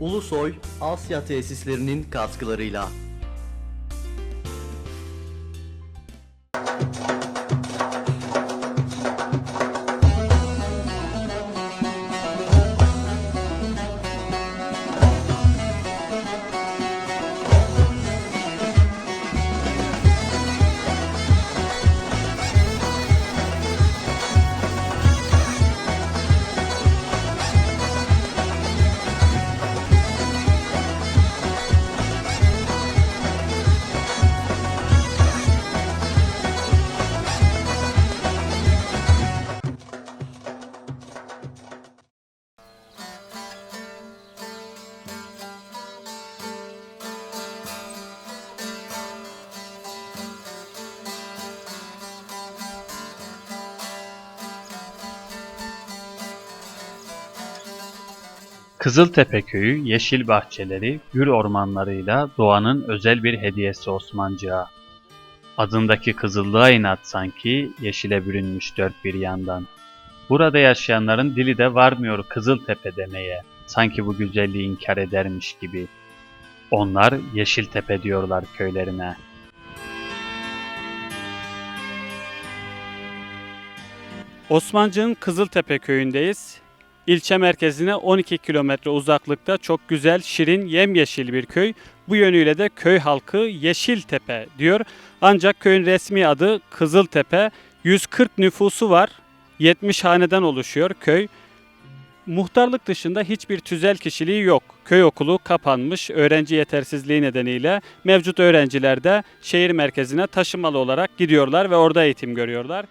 Ulusoy Asya tesislerinin katkılarıyla. Kızıltepe köyü yeşil bahçeleri, gül ormanlarıyla doğanın özel bir hediyesi Osmancığa. Adındaki kızıllığa inat sanki yeşile bürünmüş dört bir yandan. Burada yaşayanların dili de varmıyor Kızıltepe demeye. Sanki bu güzelliği inkar edermiş gibi. Onlar Yeşiltepe diyorlar köylerine. Osmancık'ın Kızıltepe köyündeyiz. İlçe merkezine 12 kilometre uzaklıkta çok güzel, şirin, yemyeşil bir köy. Bu yönüyle de köy halkı Yeşiltepe diyor. Ancak köyün resmi adı Kızıltepe. 140 nüfusu var. 70 haneden oluşuyor köy. Muhtarlık dışında hiçbir tüzel kişiliği yok. Köy okulu kapanmış öğrenci yetersizliği nedeniyle mevcut öğrenciler de şehir merkezine taşımalı olarak gidiyorlar ve orada eğitim görüyorlar.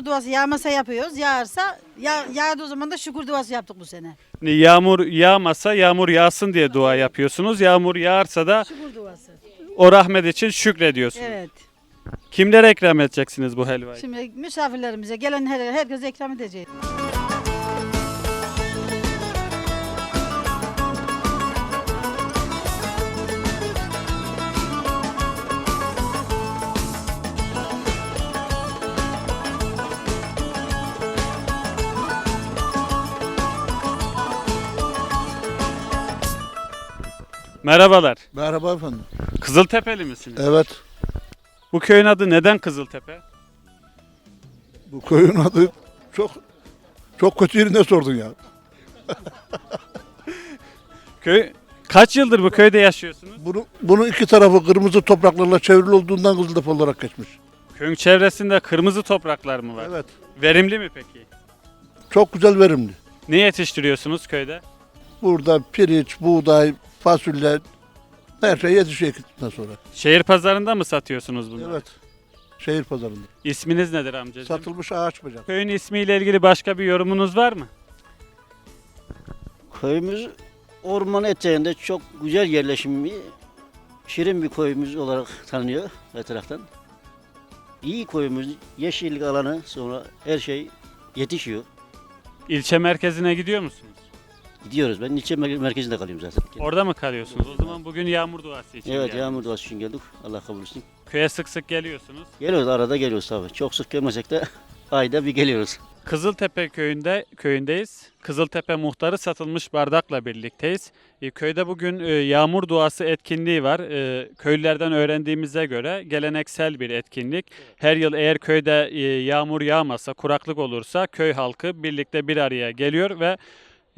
Yağmur duası yağmasa yapıyoruz. Yağarsa ya, yağdığı zaman da şükür duası yaptık bu sene. Yağmur yağmasa yağmur yağsın diye dua yapıyorsunuz. Yağmur yağarsa da Şükür duası. o rahmet için şükrediyorsunuz. Evet. Kimlere ikram edeceksiniz bu helvayı? Şimdi misafirlerimize gelen her, herkese ikram edeceğiz. Merhabalar. Merhaba efendim. Kızıltepeli misiniz? Evet, Bu köyün adı neden Kızıltepe? bu köyün adı çok çok kötü yerine sordun ya. Köy kaç yıldır bu köyde yaşıyorsunuz? Bunu, bunun iki tarafı kırmızı topraklarla çevrili olduğundan Kızıltepe olarak geçmiş. Köyün çevresinde kırmızı topraklar mı var? Evet, Verimli mi peki? çok güzel verimli. Ne yetiştiriyorsunuz köyde? Burada pirinç, buğday, fasulye, her şey yetişiyor ekildikten sonra. Şehir pazarında mı satıyorsunuz bunları? Evet, şehir pazarında. İsminiz nedir amcacığım? Satılmış ağaç bacak. Köyün ismiyle ilgili başka bir yorumunuz var mı? Köyümüz orman eteğinde çok güzel yerleşimli, şirin bir köyümüz olarak tanınıyor her taraftan. İyi köyümüz, yeşillik alanı sonra her şey yetişiyor. İlçe merkezine gidiyor musunuz? Gidiyoruz. Ben ilçe mer- merkezinde kalıyorum zaten. Orada mı kalıyorsunuz? O zaman bugün yağmur duası için Evet, geldiniz. yağmur duası için geldik. Allah kabul etsin. Köye sık sık geliyorsunuz. Geliyoruz, arada geliyoruz tabii. Çok sık gelmesek de ayda bir geliyoruz. Kızıltepe köyünde köyündeyiz. Kızıltepe muhtarı satılmış bardakla birlikteyiz. E, köyde bugün e, yağmur duası etkinliği var. E, köylülerden öğrendiğimize göre geleneksel bir etkinlik. Her yıl eğer köyde e, yağmur yağmasa, kuraklık olursa köy halkı birlikte bir araya geliyor ve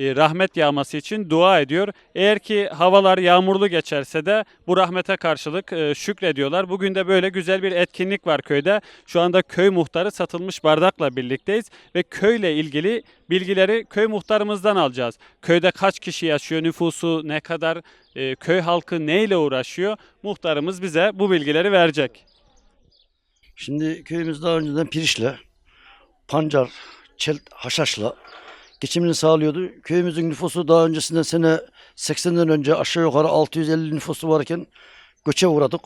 rahmet yağması için dua ediyor. Eğer ki havalar yağmurlu geçerse de bu rahmete karşılık e, şükrediyorlar. Bugün de böyle güzel bir etkinlik var köyde. Şu anda köy muhtarı satılmış bardakla birlikteyiz ve köyle ilgili bilgileri köy muhtarımızdan alacağız. Köyde kaç kişi yaşıyor, nüfusu ne kadar, e, köy halkı neyle uğraşıyor? Muhtarımız bize bu bilgileri verecek. Şimdi köyümüz daha önceden Pirişle, Pancar, Çel, Haşhaş'la geçimini sağlıyordu. Köyümüzün nüfusu daha öncesinden sene 80'den önce aşağı yukarı 650 nüfusu varken göçe uğradık.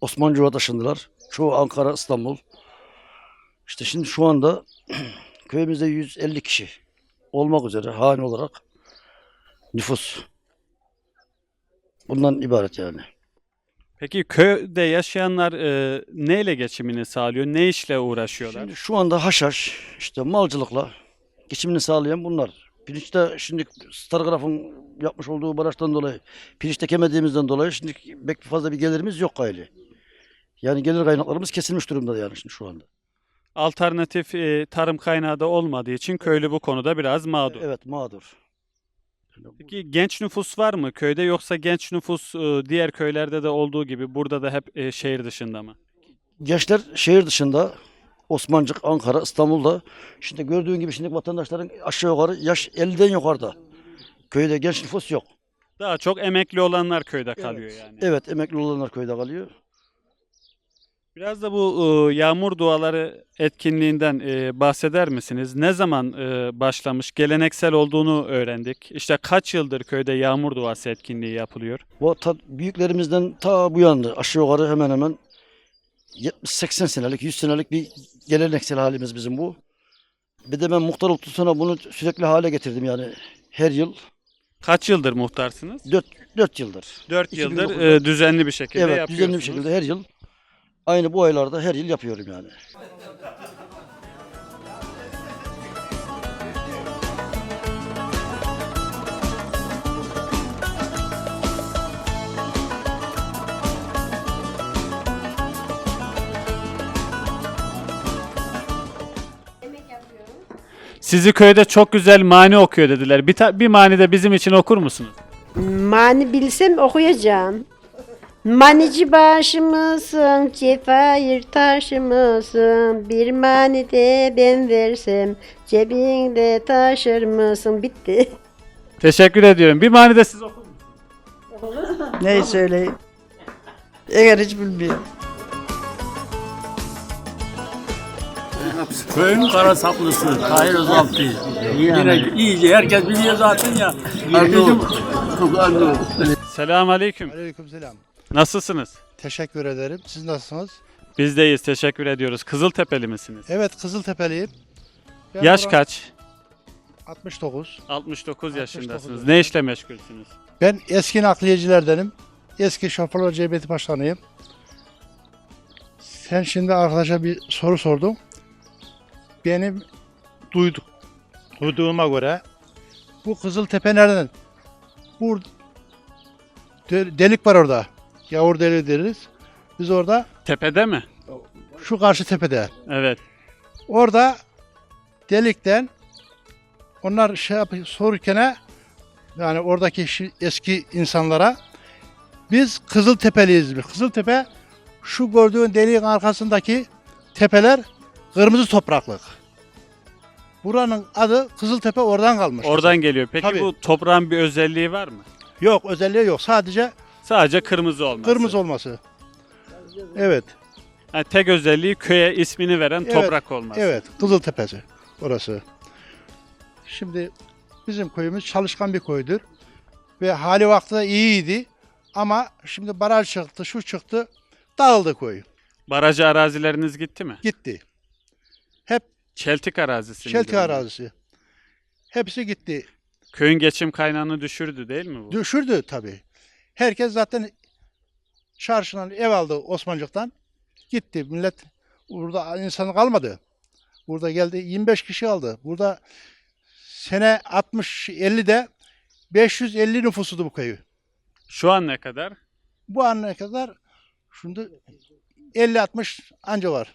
Osmancık'a taşındılar. Çoğu Ankara, İstanbul. İşte şimdi şu anda köyümüzde 150 kişi olmak üzere hane olarak nüfus. Bundan ibaret yani. Peki köyde yaşayanlar e, neyle geçimini sağlıyor? Ne işle uğraşıyorlar? Şimdi şu anda haşhaş, işte malcılıkla geçimini sağlayan bunlar. Pirinçte şimdi Stargraf'ın yapmış olduğu barajdan dolayı, pirinç ekemediğimizden dolayı şimdi pek fazla bir gelirimiz yok gayri. Yani gelir kaynaklarımız kesilmiş durumda yani şimdi şu anda. Alternatif e, tarım kaynağı da olmadığı için köylü bu konuda biraz mağdur. Evet mağdur. Peki genç nüfus var mı köyde yoksa genç nüfus e, diğer köylerde de olduğu gibi burada da hep e, şehir dışında mı? Gençler şehir dışında Osmancık, Ankara, İstanbul'da. Şimdi gördüğün gibi şimdi vatandaşların aşağı yukarı yaş 50'den yukarıda. Köyde genç nüfus yok. Daha çok emekli olanlar köyde kalıyor yani. Evet emekli olanlar köyde kalıyor. Biraz da bu e, yağmur duaları etkinliğinden e, bahseder misiniz? Ne zaman e, başlamış? Geleneksel olduğunu öğrendik. İşte kaç yıldır köyde yağmur duası etkinliği yapılıyor? Bu ta, büyüklerimizden ta bu yana aşağı yukarı hemen hemen 70-80 senelik, 100 senelik bir geleneksel halimiz bizim bu. Bir de ben muhtar olduktan bunu sürekli hale getirdim yani her yıl Kaç yıldır muhtarsınız? 4, 4 yıldır. 4 2009'da. yıldır e, düzenli bir şekilde evet yapıyorsunuz. düzenli bir şekilde her yıl aynı bu aylarda her yıl yapıyorum yani. Sizi köyde çok güzel mani okuyor dediler. Bir, ta- bir mani de bizim için okur musunuz? Mani bilsem okuyacağım. Manici başımısın, cefayir taşımısın. Bir mani de ben versem, cebinde taşır mısın? Bitti. Teşekkür ediyorum. Bir mani de siz okur musunuz? Neyi söyleyeyim? Eğer hiç bilmiyorum. Köyün kara saplısı Tahir Özaltı. Yine iyice herkes biliyor zaten ya. Herkesin Selamun aleyküm. Aleykümselam. Nasılsınız? Teşekkür ederim. Siz nasılsınız? Biz deyiz. Teşekkür ediyoruz. Kızıltepeli misiniz? Evet Kızıltepeliyim. Ben Yaş buranın- kaç? 69. 69 yaşındasınız. Ne işle meşgulsünüz? Ben eski nakliyecilerdenim. Eski şoförler cemiyeti başkanıyım. Sen şimdi arkadaşa bir soru sordun. Benim duyduk, duyduğuma göre bu Kızıltepe nereden? Bu de- delik var orada. Yavur deliği deriz. Biz orada Tepede mi? şu karşı tepede. Evet. Orada delikten onlar şey yap sorurken yani oradaki eski insanlara biz Kızıltepeliyiz. Kızıltepe şu gördüğün deliğin arkasındaki tepeler kırmızı topraklık. Buranın adı Kızıltepe oradan kalmış. Oradan geliyor. Peki Tabii. bu toprağın bir özelliği var mı? Yok özelliği yok. Sadece Sadece kırmızı olması. kırmızı olması. Evet. Yani tek özelliği köye ismini veren Evet, toprak olması. Evet, Kızıltepe'si orası. Şimdi bizim köyümüz çalışkan bir köydür. Ve hali vakti de iyiydi. Ama şimdi baraj çıktı, şu çıktı, dağıldı köy. Barajı arazileriniz gitti mi? Gitti. Çeltik arazisi. miydi Çelti onlar? arazisi. Hepsi gitti. Köyün geçim kaynağını düşürdü değil mi bu? Düşürdü tabii. Herkes zaten çarşıdan ev aldı Osmancık'tan. Gitti. Millet burada insan kalmadı. Burada geldi 25 kişi aldı. Burada sene 60-50'de 550 nüfusudu bu köy. Şu an ne kadar? Bu ana kadar şimdi 50-60 anca var.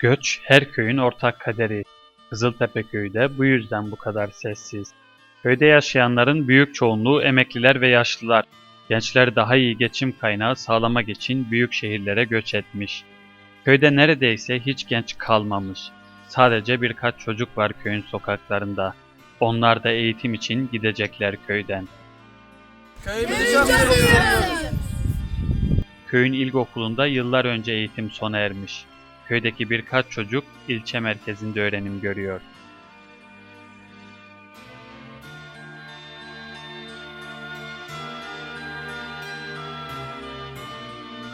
Göç her köyün ortak kaderi. Kızıltepe köyü de bu yüzden bu kadar sessiz. Köyde yaşayanların büyük çoğunluğu emekliler ve yaşlılar. Gençler daha iyi geçim kaynağı sağlamak için büyük şehirlere göç etmiş. Köyde neredeyse hiç genç kalmamış. Sadece birkaç çocuk var köyün sokaklarında. Onlar da eğitim için gidecekler köyden. Köyün ilkokulunda yıllar önce eğitim sona ermiş. Köydeki birkaç çocuk ilçe merkezinde öğrenim görüyor.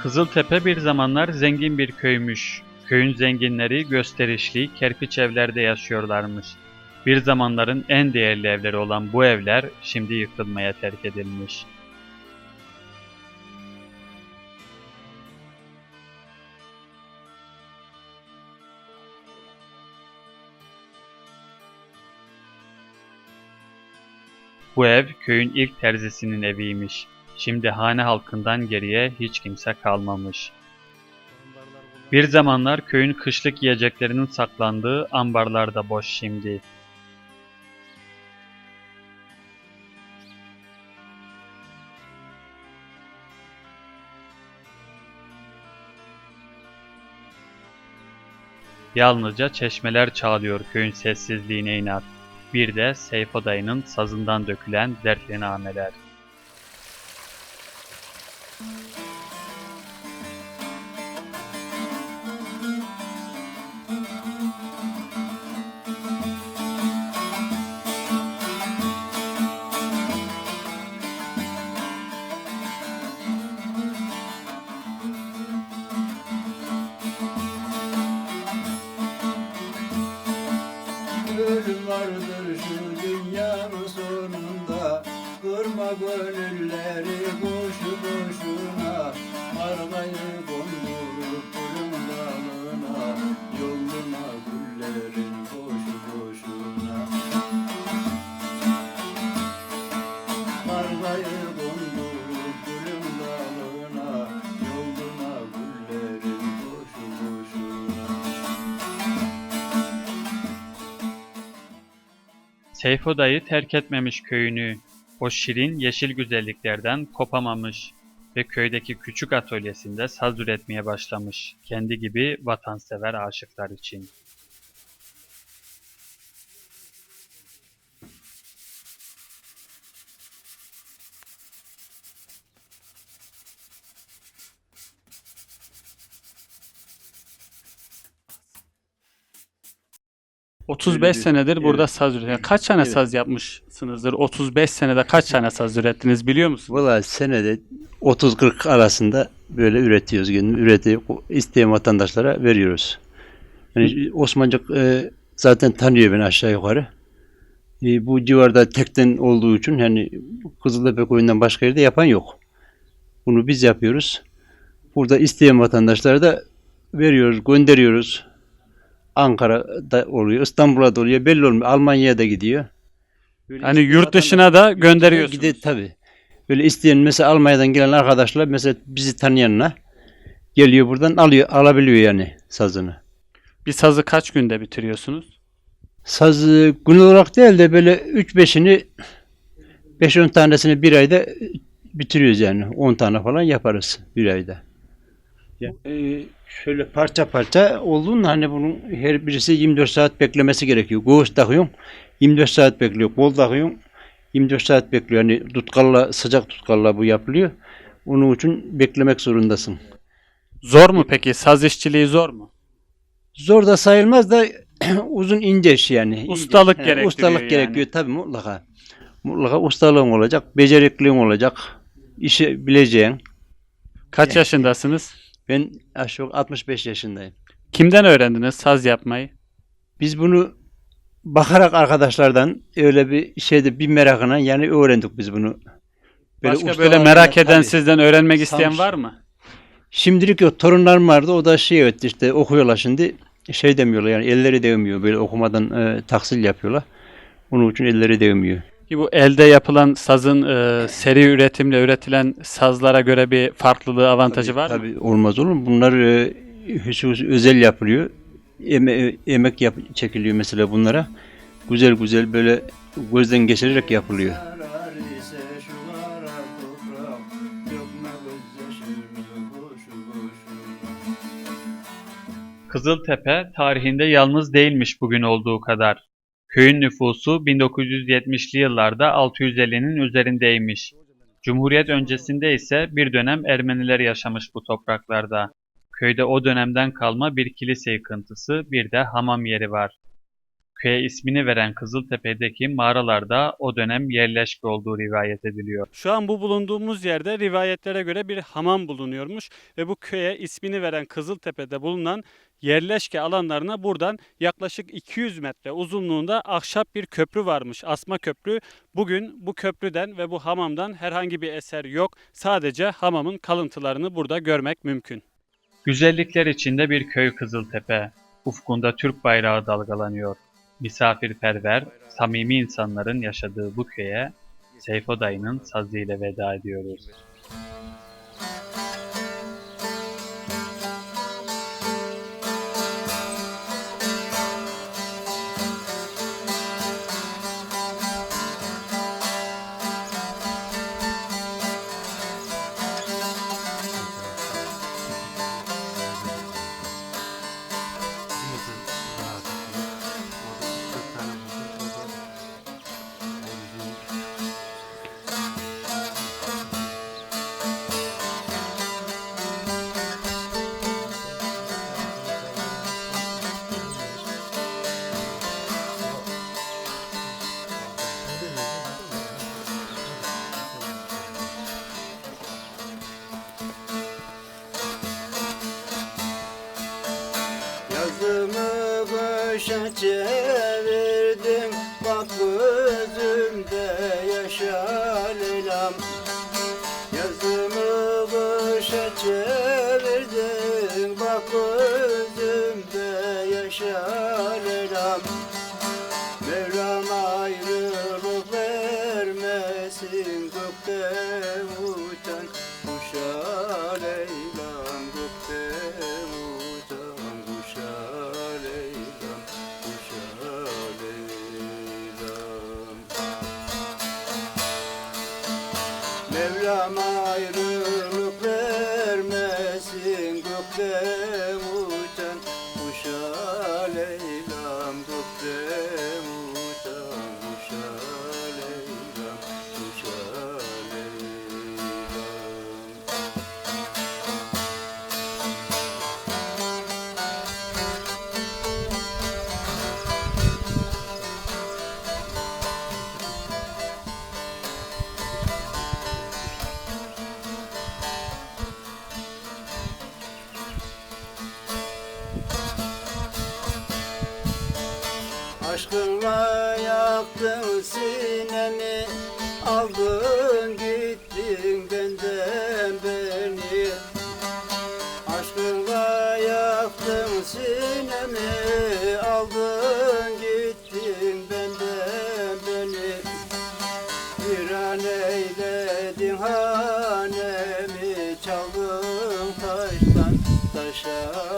Kızıltepe bir zamanlar zengin bir köymüş. Köyün zenginleri gösterişli, kerpiç evlerde yaşıyorlarmış. Bir zamanların en değerli evleri olan bu evler şimdi yıkılmaya terk edilmiş. Bu ev köyün ilk terzisinin eviymiş. Şimdi hane halkından geriye hiç kimse kalmamış. Bir zamanlar köyün kışlık yiyeceklerinin saklandığı ambarlar da boş şimdi. Yalnızca çeşmeler çağlıyor köyün sessizliğine inat. Bir de Seyfo dayının sazından dökülen dertli nameler. Gönülleri boşu boşuna Margayı kondurup gülün dalına Yoluna güllerin boşu boşuna Margayı kondurup gülün dalına Yoluna güllerin boşu boşuna Seyfo dayı terk etmemiş köyünü. O şirin yeşil güzelliklerden kopamamış ve köydeki küçük atölyesinde saz üretmeye başlamış. Kendi gibi vatansever aşıklar için. ...35 Öyle bir- senedir burada evet. saz üretiyor. Kaç tane Evet. saz yapmışsınızdır? 35 senede kaç tane saz ürettiniz biliyor musunuz? Valla senede 30-40 arasında böyle üretiyoruz. Yani üretip isteyen vatandaşlara veriyoruz. Yani Osmancık e, zaten tanıyor beni aşağı yukarı. E, bu civarda tekten olduğu için hani Kızıltepe koyundan başka yerde yapan yok. Bunu biz yapıyoruz. Burada isteyen vatandaşlara da veriyoruz, gönderiyoruz. Ankara'da oluyor, İstanbul'a da oluyor. Belli olmuyor. Almanya'ya da gidiyor. Böyle Hani yurt dışına da gönderiyorsunuz. Gide tabii. Böyle isteyen mesela Almanya'dan gelen arkadaşlar mesela bizi tanıyanına geliyor buradan alıyor alabiliyor yani sazını. Bir sazı kaç günde bitiriyorsunuz? Sazı gün olarak değil de böyle 3-5'ini 5-10 tanesini bir ayda bitiriyoruz yani. 10 tane falan yaparız bir ayda. Ya, e, şöyle parça parça olduğunda hani bunun her birisi 24 saat beklemesi gerekiyor. Göğüs takıyorsun 24 saat bekliyor. Kol takıyorsun 24 saat bekliyor. Hani tutkalla sıcak tutkalla bu yapılıyor. Onun için beklemek zorundasın. Zor mu peki? Saz işçiliği zor mu? Zor da sayılmaz da uzun ince iş yani. Ustalık He, gerektiriyor Ustalık yani. gerekiyor tabii mutlaka. Mutlaka ustalığın olacak, becerikliğin olacak, işi bileceğin. Kaç yaşındasınız? Ben aşağı yukarı 65 yaşındayım. Kimden öğrendiniz saz yapmayı? Biz bunu bakarak arkadaşlardan öyle bir şeyde bir merakına yani öğrendik biz bunu. Başka ustalarla- böyle merak eden tabii. sizden öğrenmek isteyen Samsun. var mı? Şimdilik yok. Torunlarım vardı. O da şey etti işte okuyorlar şimdi. Şey demiyorlar yani elleri değmiyor. Böyle okumadan e, tahsil yapıyorlar. Onun için elleri değmiyor. Ki bu elde yapılan sazın e, seri üretimle üretilen sazlara göre bir farklılığı, avantajı Tabii, var mı? tabii olmaz olur mu? Bunlar e, husus özel yapılıyor. Eme- emek yap çekiliyor mesela bunlara. Güzel güzel böyle gözden geçirerek yapılıyor. Kızıltepe tarihinde yalnız değilmiş bugün olduğu kadar. Köyün nüfusu 1970'li yıllarda 650'nin üzerindeymiş. Cumhuriyet öncesinde ise bir dönem Ermeniler yaşamış bu topraklarda. Köyde o dönemden kalma bir kilise yıkıntısı, bir de hamam yeri var. Köye ismini veren Kızıltepe'deki mağaralarda o dönem yerleşke olduğu rivayet ediliyor. Şu an bu bulunduğumuz yerde rivayetlere göre bir hamam bulunuyormuş ve bu köye ismini veren Kızıltepe'de bulunan yerleşke alanlarına buradan yaklaşık 200 metre uzunluğunda ahşap bir köprü varmış. Asma köprü. Bugün bu köprüden ve bu hamamdan herhangi bir eser yok. Sadece hamamın kalıntılarını burada görmek mümkün. Güzellikler içinde bir köy Kızıltepe. Ufkunda Türk bayrağı dalgalanıyor. Misafirperver, samimi insanların yaşadığı bu köye Seyfo dayının sazıyla veda ediyoruz. Kışa çevirdim Bak gözümde Mevlam ayrılık vermesin gökten Aşkınla yaktın sinemi Aldın gittin benden beni. Aşkınla yaktın sinemi Aldın gittin benden beni. Bir an eyledin hanemi Çaldın taştan taşa